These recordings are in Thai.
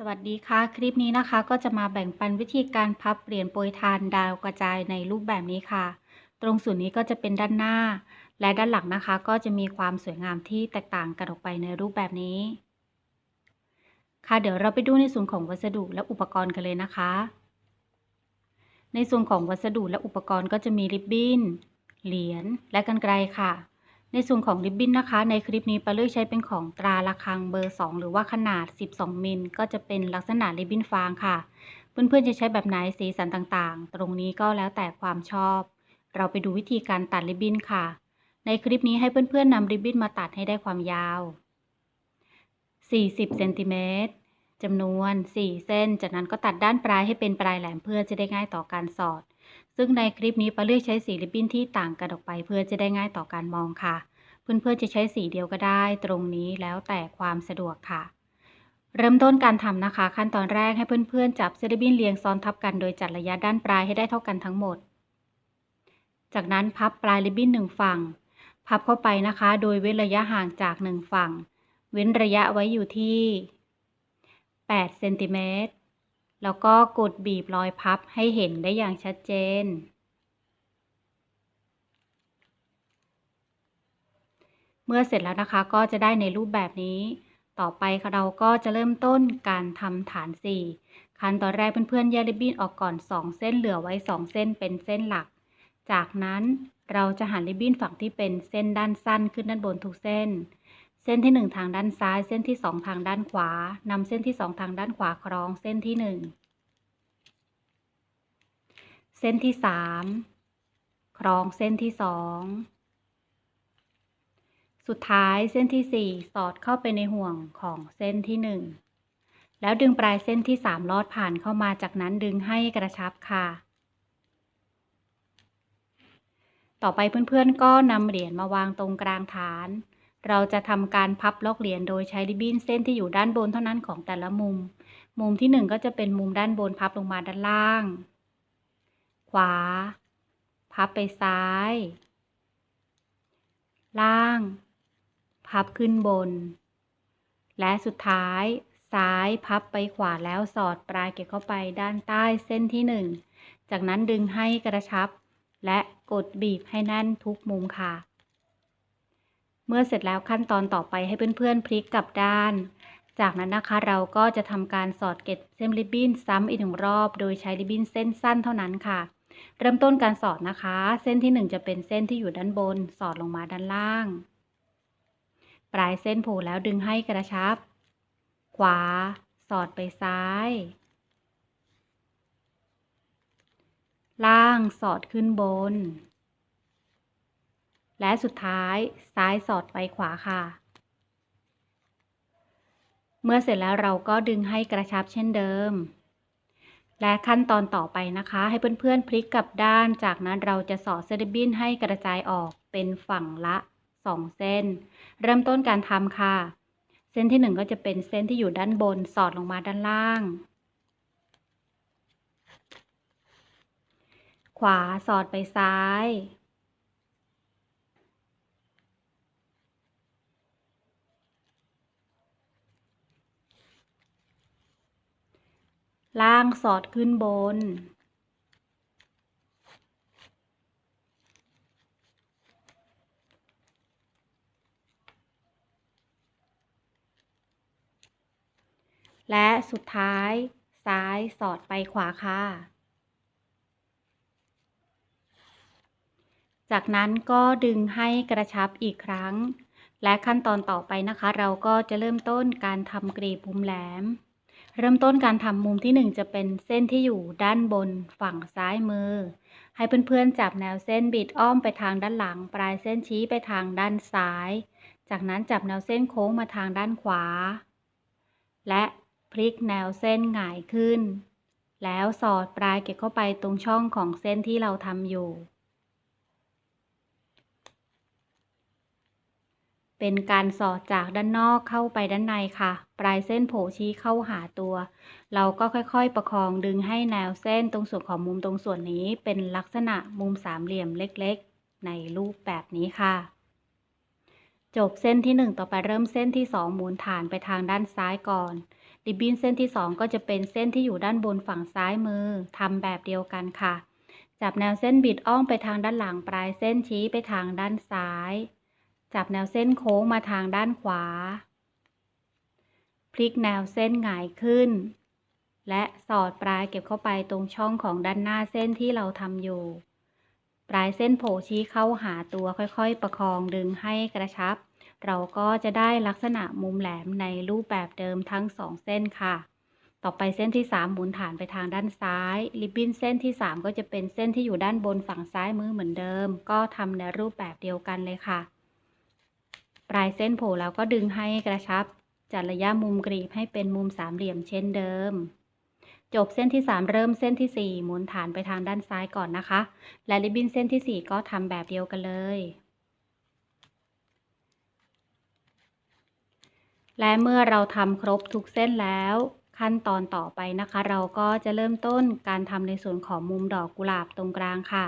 สวัสดีค่ะ คลิปนี้นะคะก็จะมาแบ่งปันวิธีการพับเหรียญโปรยทานดาวกระจายในรูปแบบนี้ค่ะ ตรงส่วนนี้ก็จะเป็นด้านหน้า และด้านหลังนะคะ ก็จะมีความสวยงามที่แตกต่างกันออกไปในรูปแบบนี้ ค่ะเดี๋ยวเราไปดูในส่วนของวัสดุและอุปกรณ์กันเลยนะคะ ในส่วนของวัสดุและอุปกรณ์ก็จะมีริบบิ้นเหรียญและกรรไกรค่ะ ในส่วนของริบบิ้นนะคะ ในคลิปนี้ปาเลือกใช้เป็นของตราระฆังเบอร์ 2 หรือว่าขนาด 12 มิล ก็จะเป็นลักษณะริบบิ้นฟางค่ะ เพื่อนๆจะใช้แบบไหนสีสันต่างๆ ตรงนี้ก็แล้วแต่ความชอบ เราไปดูวิธีการตัดริบบิ้นค่ะ ในคลิปนี้ให้เพื่อนๆนำริบบิ้นมาตัดให้ได้ความยาว 40 เซนติเมตรจำนวน 4 เส้น จากนั้นก็ตัดด้านปลายให้เป็นปลายแหลมเพื่อจะได้ง่ายต่อการสอด ซึ่งในคลิปนี้ปาเลือกใช้สีริบบิ้นที่ต่างกันออกไป เพื่อจะได้ง่ายต่อการมองค่ะ เพื่อนๆจะใช้สีเดียวก็ได้ ตรงนี้แล้วแต่ความสะดวกค่ะ เริ่มต้นการทำนะคะ ขั้นตอนแรกให้เพื่อนๆจับเซริบบิ้นเรียงซ้อนทับกันโดยจัดระยะด้านปลายให้ได้เท่ากันทั้งหมด จากนั้นพับปลายริบบิ้นหนึ่งฝั่ง พับเข้าไปนะคะ โดยเว้นระยะห่างจากหนึ่งฝั่ง เว้นระยะไว้อยู่ที่8เซนติเมตร แล้วก็กดบีบรอยพับให้เห็นได้อย่างชัดเจน เมื่อเสร็จแล้วนะคะก็จะได้ในรูปแบบนี้ ต่อไปเราก็จะเริ่มต้นการทำฐาน 4 ขั้นตอนแรกเพื่อนๆแยกริบบิ้นออกก่อน 2 เส้นเหลือไว้ 2 เส้นเป็นเส้นหลัก จากนั้นเราจะหันริบบิ้นฝั่งที่เป็นเส้นด้านสั้นขึ้นด้านบนทุกเส้น เส้นที่ 1 ทางด้านซ้าย เส้นที่ 2 ทางด้านขวา นำเส้นที่ 2 ทางด้านขวาคล้องเส้นที่ 1 เส้นที่ 3 คล้องเส้นที่ 2 สุดท้ายเส้นที่ 4 สอดเข้าไปในห่วงของเส้นที่ 1 แล้วดึงปลายเส้นที่ 3 ลอดผ่านเข้ามาจากนั้นดึงให้กระชับค่ะ ต่อไปเพื่อนๆก็นำเหรียญมาวางตรงกลางฐาน เราจะทำการพับล็อกเหรียญโดยใช้ริบบิ้นเส้นที่อยู่ด้านบนเท่านั้นของแต่ละมุม มุมที่ 1 ก็จะเป็นมุมด้านบนพับลงมาด้านล่าง ขวา พับไปซ้าย ล่าง พับขึ้นบน และสุดท้ายซ้ายพับไปขวาแล้วสอดปลายเก็บเข้าไปด้านใต้เส้นที่ 1 จากนั้นดึงให้กระชับ และกดบีบให้แน่นทุกมุมค่ะ เมื่อเสร็จแล้วขั้นตอนต่อไปให้เพื่อนๆพลิกกลับด้าน จากนั้นนะคะเราก็จะทำการสอดเก็บเส้นริบบิ้นซ้ำอีกหนึ่งรอบ โดยใช้ริบบิ้นเส้นสั้นเท่านั้นค่ะ เริ่มต้นการสอดนะคะ เส้นที่ 1 จะเป็นเส้นที่อยู่ด้านบน สอดลงมาด้านล่าง ปลายเส้นผล่แล้วดึงให้กระชับ ขวา สอดไปซ้าย ล่างสอดขึ้นบน และสุดท้ายซ้ายสอดไปขวาค่ะ เมื่อเสร็จแล้วเราก็ดึงให้กระชับเช่นเดิม และขั้นตอนต่อไปนะคะ ให้เพื่อนๆพลิกกลับด้าน จากนั้นเราจะสอดเซริบบินให้กระจายออกเป็นฝั่งละ 2 เส้น เริ่มต้นการทำค่ะ เส้นที่ 1 ก็จะเป็นเส้นที่อยู่ด้านบนสอดลงมาด้านล่าง ขวาสอดไปซ้าย ล่างสอดขึ้นบน และสุดท้ายซ้ายสอดไปขวาค่ะ จากนั้นก็ดึงให้กระชับอีกครั้ง และขั้นตอนต่อไปนะคะ เราก็จะเริ่มต้นการทำกรีบมุมแหลม เริ่มต้นการทำมุมที่ 1 จะเป็นเส้นที่อยู่ด้านบนฝั่งซ้ายมือ ให้เพื่อนๆจับแนวเส้นบิดอ้อมไปทางด้านหลัง ปลายเส้นชี้ไปทางด้านซ้าย จากนั้นจับแนวเส้นโค้งมาทางด้านขวา และพลิกแนวเส้นหงายขึ้น แล้วสอดปลายเก็บเข้าไปตรงช่องของเส้นที่เราทำอยู่ เป็นการสอดจากด้านนอกเข้าไปด้านในค่ะ ปลายเส้นโผล่ชี้เข้าหาตัว เราก็ค่อยๆประคองดึงให้แนวเส้นตรงส่วนของมุมตรงส่วนนี้เป็นลักษณะมุมสามเหลี่ยมเล็กๆ ในรูปแบบนี้ค่ะ จบเส้นที่ 1 ต่อไปเริ่มเส้นที่ 2 หมุนฐานไปทางด้านซ้ายก่อนริบบิ้นเส้นที่ 2 ก็จะเป็นเส้นที่อยู่ด้านบนฝั่งซ้ายมือทำแบบเดียวกันค่ะ จับแนวเส้นบิดอ้อมไปทางด้านหลังปลายเส้นชี้ไปทางด้านซ้าย จับแนวเส้นโค้งมาทางด้านขวา พลิกแนวเส้นหงายขึ้น และสอดปลายเก็บเข้าไปตรงช่องของด้านหน้าเส้นที่เราทำอยู่ ปลายเส้นโผล่ชี้เข้าหาตัวค่อยๆ ประคองดึงให้กระชับ เราก็จะได้ลักษณะมุมแหลมในรูปแบบเดิมทั้งสองเส้นค่ะ ต่อไปเส้นที่ 3 หมุนฐานไปทางด้านซ้าย ริบบิ้นเส้นที่ 3 ก็จะเป็นเส้นที่อยู่ด้านบนฝั่งซ้ายมือเหมือนเดิม ก็ทำในรูปแบบเดียวกันเลยค่ะ ปลายเส้นโผล่แล้วก็ดึงให้กระชับ จัดระยะมุมกรีบให้เป็นมุมสามเหลี่ยมเช่นเดิม จบเส้นที่ 3 เริ่มเส้นที่ 4 หมุนฐานไปทางด้านซ้ายก่อนนะคะ และริบบิ้นเส้นที่ 4 ก็ทำแบบเดียวกันเลยและเมื่อเราทำครบทุกเส้นแล้ว ขั้นตอนต่อไปนะคะ เราก็จะเริ่มต้นการทำในส่วนของมุมดอกกุหลาบตรงกลางค่ะ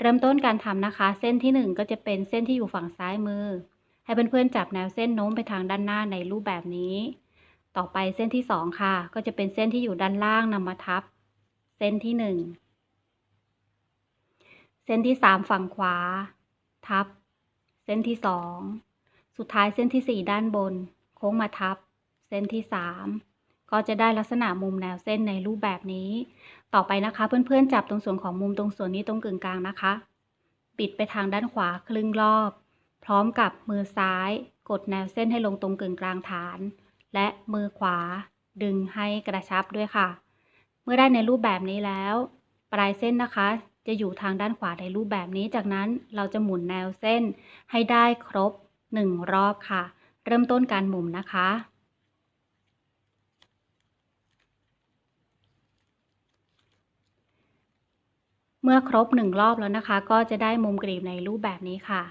เริ่มต้นการทำนะคะ เส้นที่ 1 ก็จะเป็นเส้นที่อยู่ฝั่งซ้ายมือ ให้เพื่อนๆจับแนวเส้นโน้มไปทางด้านหน้าในรูปแบบนี้ ต่อไปเส้นที่ 2 ค่ะ ก็จะเป็นเส้นที่อยู่ด้านล่างนำมาทับ เส้นที่ 1 เส้นที่ 3 ฝั่งขวา ทับ เส้นที่ 2 สุดท้ายเส้นที่ 4 ด้านบน โค้งมาทับ เส้นที่ 3 ก็จะได้ลักษณะมุมแนวเส้นในรูปแบบนี้ ต่อไปนะคะ เพื่อนๆจับตรงส่วนของมุมตรงส่วนนี้ตรงกึ่งกลางนะคะ ปิดไปทางด้านขวาครึ่งรอบ พร้อมกับมือซ้าย กดแนวเส้นให้ลงตรงกึ่งกลางฐาน และมือขวา ดึงให้กระชับด้วยค่ะ เมื่อได้ในรูปแบบนี้แล้ว ปลายเส้นนะคะ จะอยู่ทางด้านขวาในรูปแบบนี้ จากนั้นเราจะหมุนแนวเส้นให้ได้ครบ 1 รอบค่ะ เริ่มต้นการหมุนนะคะเมื่อครบ1รอบแล้วนะคะ ก็จะได้มุมกรีบในรูปแบบนี้ค่ะ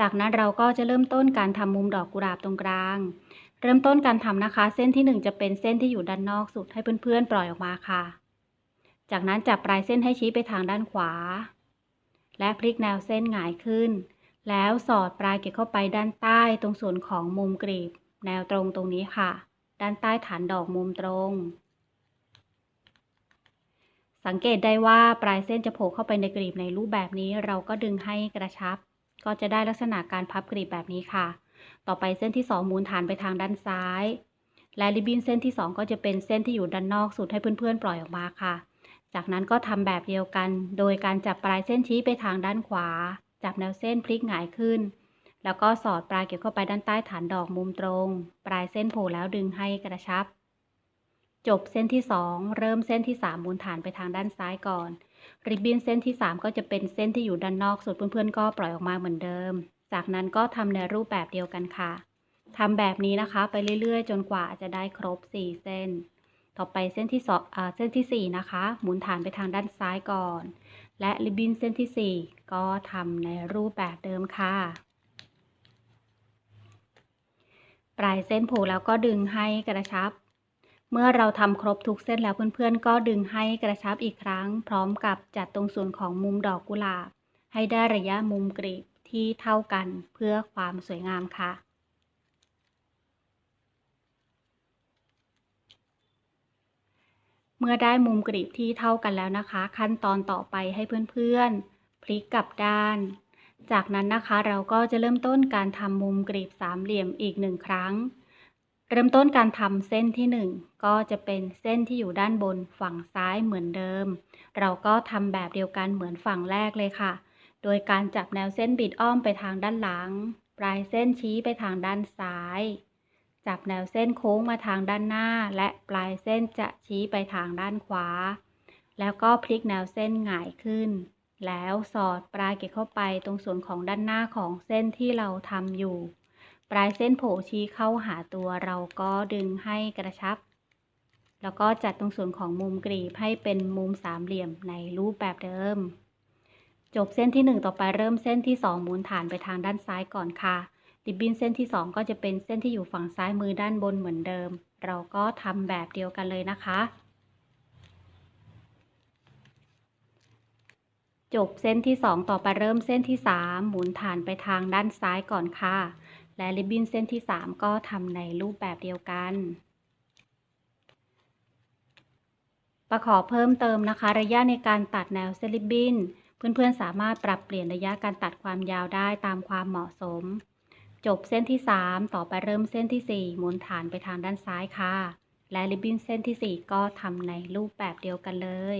จากนั้นเราก็จะเริ่มต้นการทำมุมดอกกุหลาบตรงกลาง เริ่มต้นการทำนะคะ เส้นที่ 1 จะเป็นเส้นที่อยู่ด้านนอกสุดให้เพื่อนๆปล่อยออกมาค่ะ จากนั้นจับปลายเส้นให้ชี้ไปทางด้านขวา และพลิกแนวเส้นหงายขึ้น แล้วสอดปลายเก็บเข้าไปด้านใต้ตรงส่วนของมุมกรีบ แนวตรงตรงนี้ค่ะ ด้านใต้ฐานดอกมุมตรง สังเกตได้ว่าปลายเส้นจะโผล่เข้าไปในกรีบในรูปแบบนี้ เราก็ดึงให้กระชับ ก็จะได้ลักษณะการพับกรีบแบบนี้ค่ะ ต่อไปเส้นที่ 2 หมุนฐานไปทางด้านซ้าย และริบบิ้นเส้นที่ 2 ก็จะเป็นเส้นที่อยู่ด้านนอกสุดให้เพื่อนๆ ปล่อยออกมาค่ะ จากนั้นก็ทำแบบเดียวกัน โดยการจับปลายเส้นชี้ไปทางด้านขวา จับแนวเส้นพลิกหงายขึ้น แล้วก็สอดปลายเก็บเข้าไปด้านใต้ฐานดอกมุมตรง ปลายเส้นโผล่แล้วดึงให้กระชับ จบเส้นที่ 2 เริ่มเส้นที่ 3 หมุนฐานไปทางด้านซ้ายก่อน ริบบิ้นเส้นที่ 3 ก็จะเป็นเส้นที่อยู่ด้านนอกสุดเพื่อนๆ ก็ปล่อยออกมาเหมือนเดิม จากนั้นก็ทำในรูปแบบเดียวกันค่ะทำแบบนี้นะคะ ไปเรื่อยๆ จนกว่าจะได้ครบ 4 เส้น ต่อไปเส้นที่สองเส้นที่ 4 นะคะ หมุนฐานไปทางด้านซ้ายก่อน และริบบิ้นเส้นที่ 4 ก็ทำในรูปแบบเดิมค่ะ ปลายเส้นผล่แล้วก็ดึงให้กระชับ เมื่อเราทำครบทุกเส้นแล้วเพื่อนๆ ก็ดึงให้กระชับอีกครั้ง พร้อมกับจัดตรงส่วนของมุมดอกกุหลาบ ให้ได้ระยะมุมกรีบที่เท่ากันเพื่อความสวยงามค่ะเมื่อได้มุมกรีบที่เท่ากันแล้วนะคะ ขั้นตอนต่อไปให้เพื่อนๆ พลิกกลับด้าน จากนั้นนะคะเราก็จะเริ่มต้นการทำมุมกรีบสามเหลี่ยมอีกหนึ่งครั้ง เริ่มต้นการทำเส้นที่ 1 ก็จะเป็นเส้นที่อยู่ด้านบนฝั่งซ้ายเหมือนเดิม เราก็ทำแบบเดียวกันเหมือนฝั่งแรกเลยค่ะ โดยการจับแนวเส้นบิดอ้อมไปทางด้านหลัง ปลายเส้นชี้ไปทางด้านซ้าย จับแนวเส้นโค้งมาทางด้านหน้า และปลายเส้นจะชี้ไปทางด้านขวา แล้วก็พลิกแนวเส้นหงายขึ้น แล้วสอดปลายเก็บเข้าไปตรงส่วนของด้านหน้าของเส้นที่เราทำอยู่ ปลายเส้นโผล่ชี้เข้าหาตัวเราก็ดึงให้กระชับ แล้วก็จัดตรงส่วนของมุมกรีบให้เป็นมุมสามเหลี่ยมในรูปแบบเดิม จบเส้นที่ 1 ต่อไปเริ่มเส้นที่ 2 หมุนฐานไปทางด้านซ้ายก่อนค่ะริบบิ้นเส้นที่ 2 ก็จะเป็นเส้นที่อยู่ฝั่งซ้ายมือด้านบนเหมือนเดิม เราก็ทำแบบเดียวกันเลยนะคะ จบเส้นที่ 2 ต่อไปเริ่มเส้นที่ 3 หมุนฐานไปทางด้านซ้ายก่อนค่ะ และริบบิ้นเส้นที่ 3 ก็ทำในรูปแบบเดียวกัน ประขอเพิ่มเติมนะคะ ระยะในการตัดแนวเส้นริบบิ้น เพื่อนๆ สามารถปรับเปลี่ยนระยะการตัดความยาวได้ตามความเหมาะสม จบเส้นที่ 3 ต่อไปเริ่มเส้นที่ 4 หมุนฐานไปทางด้านซ้ายค่ะ และริบบิ้นเส้นที่ 4 ก็ทำในรูปแบบเดียวกันเลย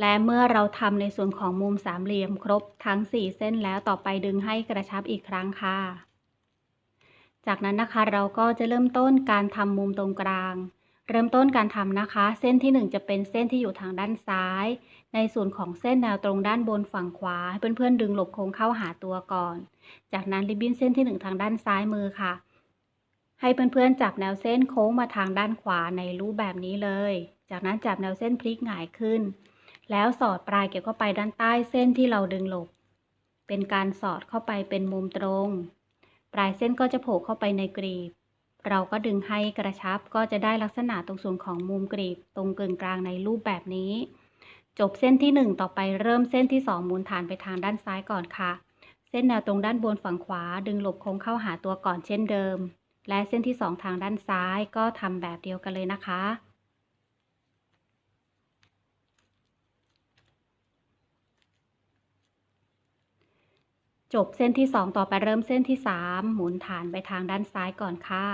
และเมื่อเราทำในส่วนของมุมสามเหลี่ยมครบทั้ง 4 เส้นแล้วต่อไปดึงให้กระชับอีกครั้งค่ะ จากนั้นนะคะเราก็จะเริ่มต้นการทำมุมตรงกลาง เริ่มต้นการทำนะคะ เส้นที่ 1 จะเป็นเส้นที่อยู่ทางด้านซ้าย ในส่วนของเส้นแนวตรงด้านบนฝั่งขวาให้เพื่อนๆดึงหลบโค้งเข้าหาตัวก่อน จากนั้นริบบิ้นเส้นที่ 1 ทางด้านซ้ายมือค่ะ ให้เพื่อนๆจับแนวเส้นโค้งมาทางด้านขวาในรูปแบบนี้เลย จากนั้นจับแนวเส้นพลิกหงายขึ้น แล้วสอดปลายเก็บเข้าไปด้านใต้เส้นที่เราดึงหลบ เป็นการสอดเข้าไปเป็นมุมตรง ปลายเส้นก็จะโผล่เข้าไปในกรีบ เราก็ดึงให้กระชับก็จะได้ลักษณะตรงส่วนของมุมกรีบ ตรงกึ่งกลางในรูปแบบนี้ จบเส้นที่ 1 ต่อไปเริ่มเส้นที่2หมุนฐานไปทางด้านซ้ายก่อนค่ะ เส้นแนวตรงด้านบนฝั่งขวา ดึงหลบโค้งเข้าหาตัวก่อนเช่นเดิม และเส้นที่ 2 ทางด้านซ้ายก็ทำแบบเดียวกันเลยนะคะ จบเส้นที่ 2 ต่อไปเริ่มเส้นที่ 3 หมุนฐานไปทางด้านซ้ายก่อนค่ะ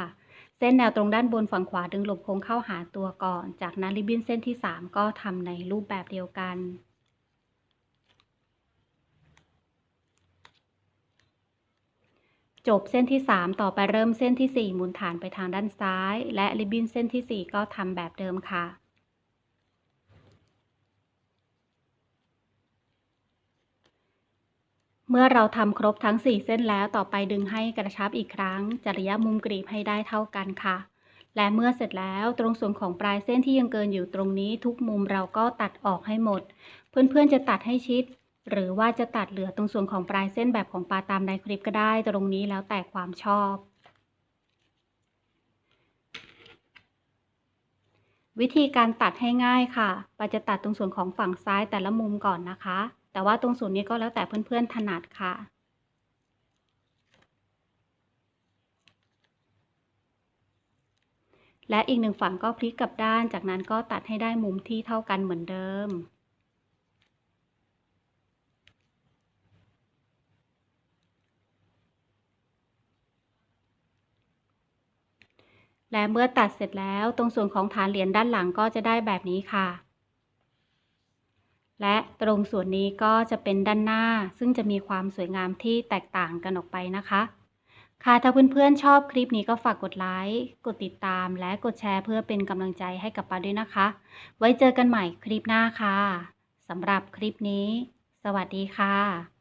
เส้นแนวตรงด้านบนฝั่งขวาดึงหลบโค้งเข้าหาตัวก่อน จากนั้นริบบิ้นเส้นที่ 3 ก็ทำในรูปแบบเดียวกันจบเส้นที่ 3 ต่อไปเริ่มเส้นที่ 4 หมุนฐานไปทางด้านซ้าย และริบบิ้นเส้นที่ 4 ก็ทำแบบเดิมค่ะ เมื่อเราทำครบทั้ง 4 เส้นแล้วต่อไปดึงให้กระชับอีกครั้งจะระยะมุมกรีบให้ได้เท่ากันค่ะ และเมื่อเสร็จแล้วตรงส่วนของปลายเส้นที่ยังเกินอยู่ตรงนี้ ทุกมุมเราก็ตัดออกให้หมด เพื่อนๆจะตัดให้ชิด หรือว่าจะตัดเหลือตรงส่วนของปลายเส้นแบบของปลาตามในคลิปก็ได้ ตรงนี้แล้วแต่ความชอบ วิธีการตัดให้ง่ายค่ะปาจะตัดตรงส่วนของฝั่งซ้ายแต่ละมุมก่อนนะคะ แต่ว่าตรงส่วนนี้ก็แล้วแต่เพื่อนๆถนัดค่ะ และอีกหนึ่งฝั่งก็พลิกกลับด้าน จากนั้นก็ตัดให้ได้มุมที่เท่ากันเหมือนเดิมและเมื่อตัดเสร็จแล้วตรงส่วนของฐานเหรียญด้านหลังก็จะได้แบบนี้ค่ะ และตรงส่วนนี้ก็จะเป็นด้านหน้า ซึ่งจะมีความสวยงามที่แตกต่างกันออกไปนะคะ ค่ะถ้าเพื่อนๆชอบคลิปนี้ก็ฝากกดไลค์กดติดตาม และกดแชร์เพื่อเป็นกำลังใจให้กับปาด้วยนะคะ ไว้เจอกันใหม่คลิปหน้าค่ะสำหรับคลิปนี้ สวัสดีค่ะ